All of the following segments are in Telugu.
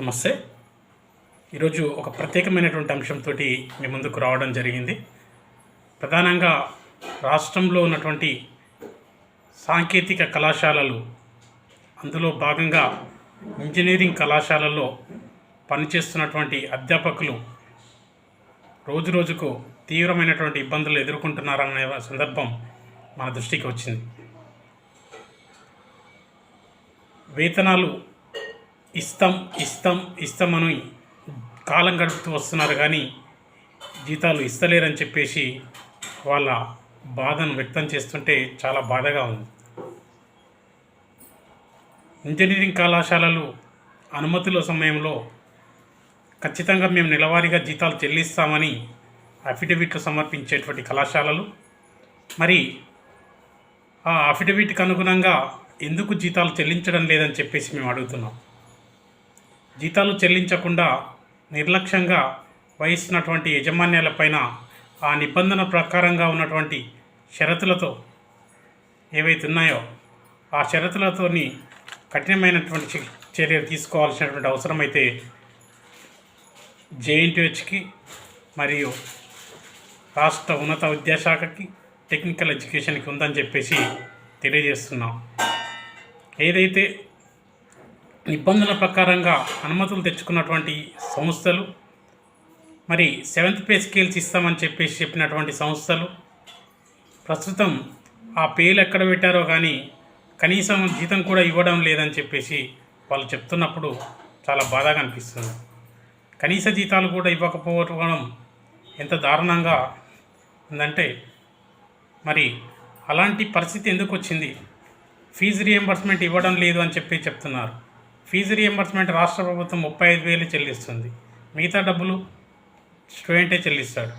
నమస్తే. ఈరోజు ఒక ప్రత్యేకమైనటువంటి అంశంతో మీ ముందుకు రావడం జరిగింది. ప్రధానంగా రాష్ట్రంలో ఉన్నటువంటి సాంకేతిక కళాశాలలు అందులో భాగంగా ఇంజనీరింగ్ కళాశాలల్లో పనిచేస్తున్నటువంటి అధ్యాపకులు రోజు రోజుకు తీవ్రమైనటువంటి ఇబ్బందులు ఎదుర్కొంటున్నారనే సందర్భం మన దృష్టికి వచ్చింది. వేతనాలు ఇస్తాం ఇస్తాం ఇస్తామని కాలం గడుపుతూ వస్తున్నారు కానీ జీతాలు ఇస్తలేరని చెప్పేసి వాళ్ళ బాధను వ్యక్తం చేస్తుంటే చాలా బాధగా ఉంది. ఇంజనీరింగ్ కళాశాలలు అనుమతుల సమయంలో ఖచ్చితంగా మేము నెలవారీగా జీతాలు చెల్లిస్తామని అఫిడవిట్లు సమర్పించేటువంటి కళాశాలలు. మరి ఆ అఫిడవిట్కి అనుగుణంగా ఎందుకు జీతాలు చెల్లించడం లేదని చెప్పేసి మేము అడుగుతున్నాం. జీతాలు చెల్లించకుండా నిర్లక్ష్యంగా వహిస్తున్నటువంటి యజమాన్యాలపైన ఆ నిబంధన ప్రకారంగా ఉన్నటువంటి షరతులతో ఏవైతే ఉన్నాయో ఆ షరతులతోని కఠినమైనటువంటి చర్యలు తీసుకోవాల్సినటువంటి అవసరం అయితే జేఎన్టీహెచ్కి మరియు రాష్ట్ర ఉన్నత విద్యాశాఖకి టెక్నికల్ ఎడ్యుకేషన్కి ఉందని చెప్పేసి తెలియజేస్తున్నాం. ఏదైతే నిబంధనల ప్రకారంగా అనుమతులు తెచ్చుకున్నటువంటి సంస్థలు మరి సెవెంత్ పే స్కేల్స్ ఇస్తామని చెప్పేసి చెప్పినటువంటి సంస్థలు ప్రస్తుతం ఆ పేలు ఎక్కడ పెట్టారో కానీ కనీసం జీతం కూడా ఇవ్వడం లేదని చెప్పేసి వాళ్ళు చెప్తున్నప్పుడు చాలా బాధగా అనిపిస్తుంది. కనీస జీతాలు కూడా ఇవ్వకపోవడం ఎంత దారుణంగా ఉందంటే మరి అలాంటి పరిస్థితి ఎందుకు వచ్చింది? ఫీజు రియంబర్స్మెంట్ ఇవ్వడం లేదు అని చెప్పి చెప్తున్నారు. ఫీజు రియంబర్స్మెంట్ రాష్ట్ర ప్రభుత్వం ముప్పై ఐదు వేలు చెల్లిస్తుంది. మిగతా డబ్బులు స్టూడెంటే చెల్లిస్తాడు.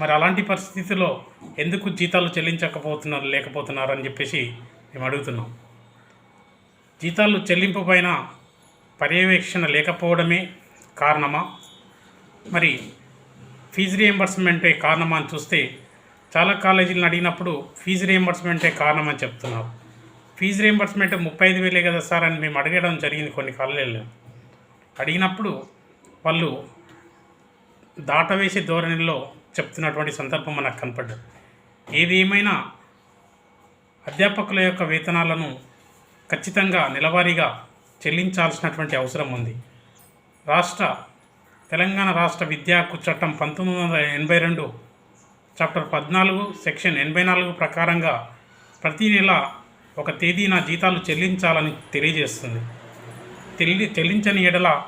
మరి అలాంటి పరిస్థితిలో ఎందుకు జీతాలు చెల్లించకపోతున్నారు లేకపోతున్నారు అని చెప్పేసి మేము అడుగుతున్నాం. జీతాలు చెల్లింపు పైన పర్యవేక్షణ లేకపోవడమే కారణమా? మరి ఫీజు రియంబర్స్మెంటే కారణమా అని చూస్తే చాలా కాలేజీలను అడిగినప్పుడు ఫీజు రియంబర్స్మెంటే కారణమని చెప్తున్నారు. ఫీజు రియంబర్స్మెంట్ ముప్పై ఐదు వేలే కదా సార్ అని మేము అడగడం జరిగింది కొన్ని కాలేజీలు అడిగినప్పుడు వాళ్ళు దాటవేసే ధోరణిలో చెప్తున్నటువంటి సందర్భం మనకు కనపడ్డది. ఏది ఏమైనా అధ్యాపకుల యొక్క వేతనాలను ఖచ్చితంగా నెలవారీగా చెల్లించాల్సినటువంటి అవసరం ఉంది. రాష్ట్ర తెలంగాణ రాష్ట్ర విద్యా చట్టం పంతొమ్మిది వందల ఎనభై రెండు చాప్టర్ పద్నాలుగు సెక్షన్ ఎనభై నాలుగు ప్రకారంగా ప్రతి నెల ఒక తేదీన జీతాలు చెల్లించాలని తెలియజేస్తుంది. తెలి చెల్లించని ఎడల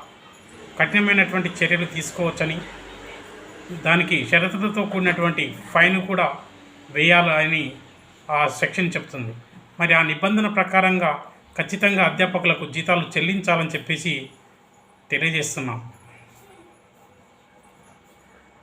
కఠినమైనటువంటి చర్యలు తీసుకోవచ్చని దానికి షరతులతో కూడినటువంటి ఫైన్ కూడా వేయాలని ఆ సెక్షన్ చెప్తుంది. మరి ఆ నిబంధన ప్రకారంగా ఖచ్చితంగా అధ్యాపకులకు జీతాలు చెల్లించాలని చెప్పేసి తెలియజేస్తున్నాం.